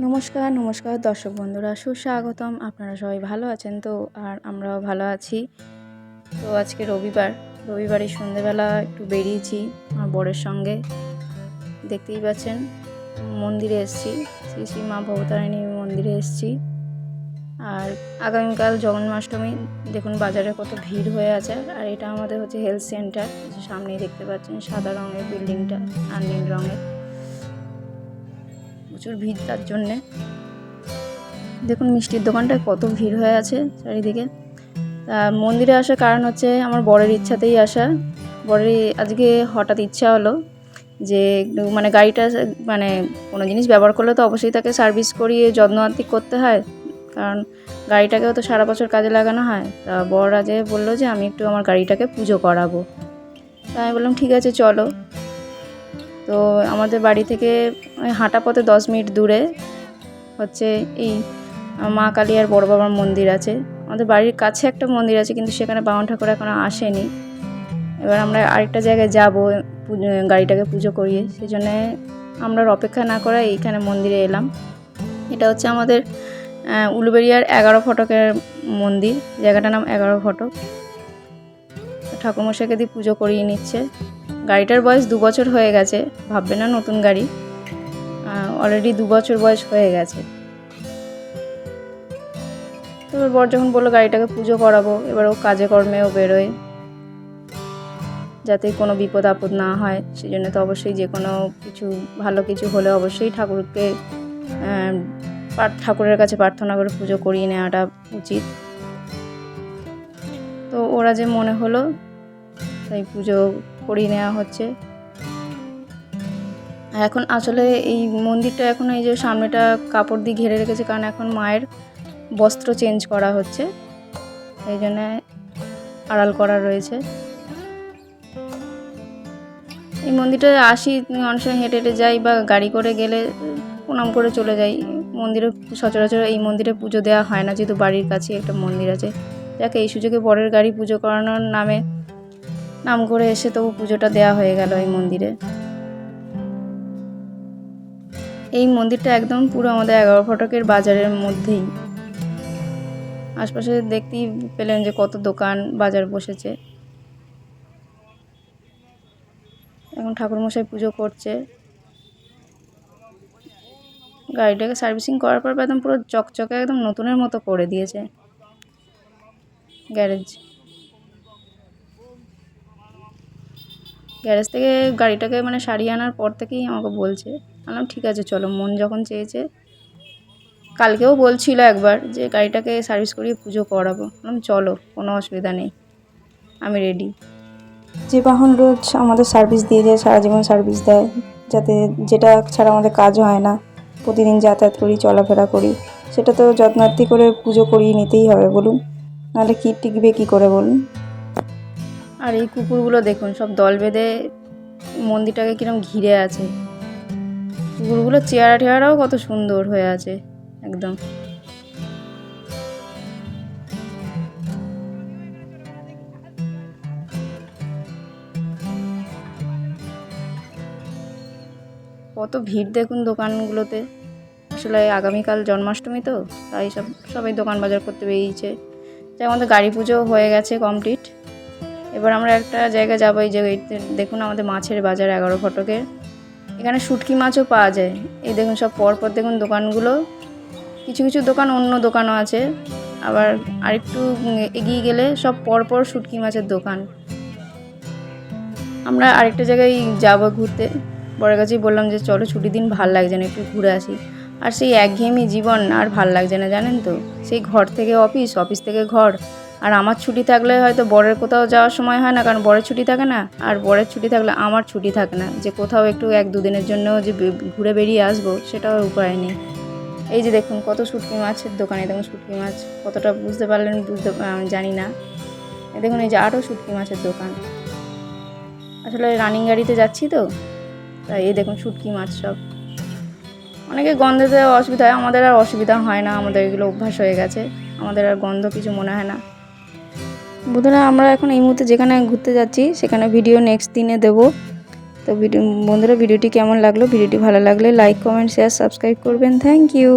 নমস্কার নমস্কার দর্শক বন্ধুরা, সুস্বাগতম। আপনারা সবাই ভালো আছেন তো? আর আমরাও ভালো আছি। তো আজকে রবিবার রবিবারই সন্ধেবেলা একটু বেরিয়েছি আমার বরের সঙ্গে। দেখতেই পাচ্ছেন, মন্দিরে এসেছি। শ্রী শ্রী মা ভবতারিণী মন্দিরে এসেছি। আর আগামীকাল জন্মাষ্টমী দেখুন বাজারে কত ভিড় হয়ে আছে। আর এটা আমাদের হচ্ছে হেলথ সেন্টার সামনেই দেখতে পাচ্ছেন সাদা রঙের বিল্ডিংটা আর নীল রঙের। প্রচুর ভিড় তার জন্যে। দেখুন মিষ্টির দোকানটায় কত ভিড় হয়ে আছে চারিদিকে। তা মন্দিরে আসার কারণ হচ্ছে আমার বরের ইচ্ছাতেই আসা। বরের আজকে হঠাৎ ইচ্ছা হলো যে মানে গাড়িটা মানে কোনো জিনিস ব্যবহার করলে তো অবশ্যই তাকে সার্ভিস করিয়ে যত্ন আত্তিক করতে হয়। কারণ গাড়িটাকেও তো সারা বছর কাজে লাগানো হয়। তা বর আজকে বলল যে, আমি একটু আমার গাড়িটাকে পুজো করাবো। তা আমি বললাম, ঠিক আছে, চলো। তো আমাদের বাড়ি থেকে হাঁটা পথে দশ মিনিট দূরে হচ্ছে এই মা কালী আর বড় বাবার মন্দির আছে। আমাদের বাড়ির কাছে একটা মন্দির আছে কিন্তু সেখানে বামন ঠাকুর এখনও আসেনি। এবার আমরা আরেকটা জায়গায় যাব গাড়িটাকে পুজো করিয়ে। সেই জন্যে আমরা অপেক্ষা না করে এইখানে মন্দিরে এলাম। এটা হচ্ছে আমাদের আহ, উলুবেড়িয়ার এগারো ফটকের মন্দির। জায়গাটার নাম এগারো ফটক। ঠাকুরমশাইকে দিয়ে পুজো করিয়ে নিচ্ছে। গাড়িটার বয়স দু বছর হয়ে গেছে, ভাববে না নতুন গাড়ি। অলরেডি দু বছর বয়স হয়ে গেছে। তো বর যখন বলল গাড়িটাকে পুজো করাবো, এবার ও কাজে কর্মেও বেরোয়। যাতে কোনো বিপদ আপদ না হয় সেই জন্য তো অবশ্যই যে কোনো কিছু, ভালো কিছু হলে অবশ্যই ঠাকুরকে ঠাকুরের কাছে প্রার্থনা করে পুজো করিয়ে নেওয়াটা উচিত। তো ওরা যে মনে হলো, তাই পুজো করিয়ে নেওয়া হচ্ছে। এখন আসলে এই মন্দিরটা এখন এই যে সামনেটা কাপড় দিয়ে ঘিরে রেখেছে, কারণ এখন মায়ের বস্ত্র চেঞ্জ করা হচ্ছে। এই জন্য আড়াল করা রয়েছে। এই মন্দিরটা আসি, অনেক সময় হেঁটে হেঁটে যাই বা গাড়ি করে গেলে প্রণাম করে চলে যাই। মন্দিরে সচরাচর এই মন্দিরে পুজো দেওয়া হয় না, যেহেতু বাড়ির কাছে একটা মন্দির আছে। যাকে, এই সুযোগে বরের গাড়ি পুজো করানোর নামে নাম করে এসে তবু পুজোটা দেওয়া হয়ে গেল এই মন্দিরে। এই মন্দিরটা একদম পুরো আমাদের এগারো ফটকের বাজারের মধ্যেই। আশপাশে দেখতেই পেলেন যে কত দোকান, বাজার বসেছে। এখন ঠাকুরমশাই পুজো করছে। গাড়িটাকে সার্ভিসিং করার পর একদম পুরো চকচকে একদম নতুনের মতো করে দিয়েছে। গ্যারেজ। গ্যারেজ থেকে গাড়িটাকে মানে সারিয়ে আনার পর থেকেই আমাকে বলছে। বললাম, ঠিক আছে, চলো। মন যখন চেয়েছে, কালকেও বলছিল একবার যে গাড়িটাকে সার্ভিস করিয়ে পুজো করাবো। বললাম, চলো, কোনো অসুবিধা নেই, আমি রেডি যে বাহন রোজ আমাদের সার্ভিস দিয়ে যায়, সারা জীবন সার্ভিস দেয়, যাতে যেটা ছাড়া আমাদের কাজ হয় না, প্রতিদিন যাতায়াত করি, চলাফেরা করি, সেটা তো যত্নার্থী করে পুজো করিয়ে নিতেই হবে, বলুন। নাহলে কী টিকবে, কী করে বলুন? আর এই কুকুরগুলো দেখুন, সব দল বেঁধে মন্দিরটাকে কিরম ঘিরে আছে। কুকুরগুলো চেহারা টেহারাও কত সুন্দর হয়ে আছে, একদম। কত ভিড় দেখুন দোকানগুলোতে। আসলে আগামীকাল জন্মাষ্টমী তো, তাই সব, সবাই দোকান বাজার করতে বেরিয়েছে। তাই আমাদের গাড়ি পুজো হয়ে গেছে কমপ্লিট এবার আমরা একটা জায়গা যাব, এই যে এইতে দেখুন আমাদের মাছের বাজার, এগারো ফটকের। এখানে শুটকি মাছও পাওয়া যায়। এই দেখুন সব পরপর দেখুন দোকানগুলো। কিছু কিছু দোকান অন্য দোকানও আছে। আবার আরেকটু এগিয়ে গেলে সব পরপর শুটকি মাছের দোকান। আমরা আরেকটা জায়গায় যাব ঘুরতে। বড়ের কাছেই বললাম যে, চলো ছুটির দিন ভালো লাগছে না, একটু ঘুরে আসি। আর সেই একঘেয়েমি জীবন আর ভালো লাগছে না, জানেন তো? সেই ঘর থেকে অফিস অফিস থেকে ঘর। আর আমার ছুটি থাকলে হয়তো বরের কোথাও যাওয়ার সময় হয় না, কারণ বরের ছুটি থাকে না। আর বরের ছুটি থাকলে আমার ছুটি থাকে না। যে কোথাও একটু এক দুদিনের জন্য যে ঘুরে বেরিয়ে আসব, সেটাও উপায় নেই। এই যে দেখুন, কত শুটকি মাছের দোকানে, দেখুন শুটকি মাছ কতটা বুঝতে পারলেন, বুঝতে আমি জানি না। দেখুন, এই যে আরও শুটকি মাছের দোকান। আসলে রানিং গাড়িতে যাচ্ছি তো, তাই এই দেখুন শুটকি মাছ সব। অনেকে গন্ধেতে অসুবিধা হয়, আমাদের আর অসুবিধা হয় না, আমাদের এগুলো অভ্যাস হয়ে গেছে। আমাদের আর গন্ধ কিছু মনে হয় না। বন্ধুরা, আমরা এখন এই মুহূর্তে যেখানে ঘুরতে যাচ্ছি, সেখানে ভিডিও নেক্সট দিনে দেব। তো ভিডিও বন্ধুরা ভিডিওটি কেমন লাগল? ভিডিওটি ভালো লাগলে লাইক কমেন্ট শেয়ার সাবস্ক্রাইব করবেন। Thank you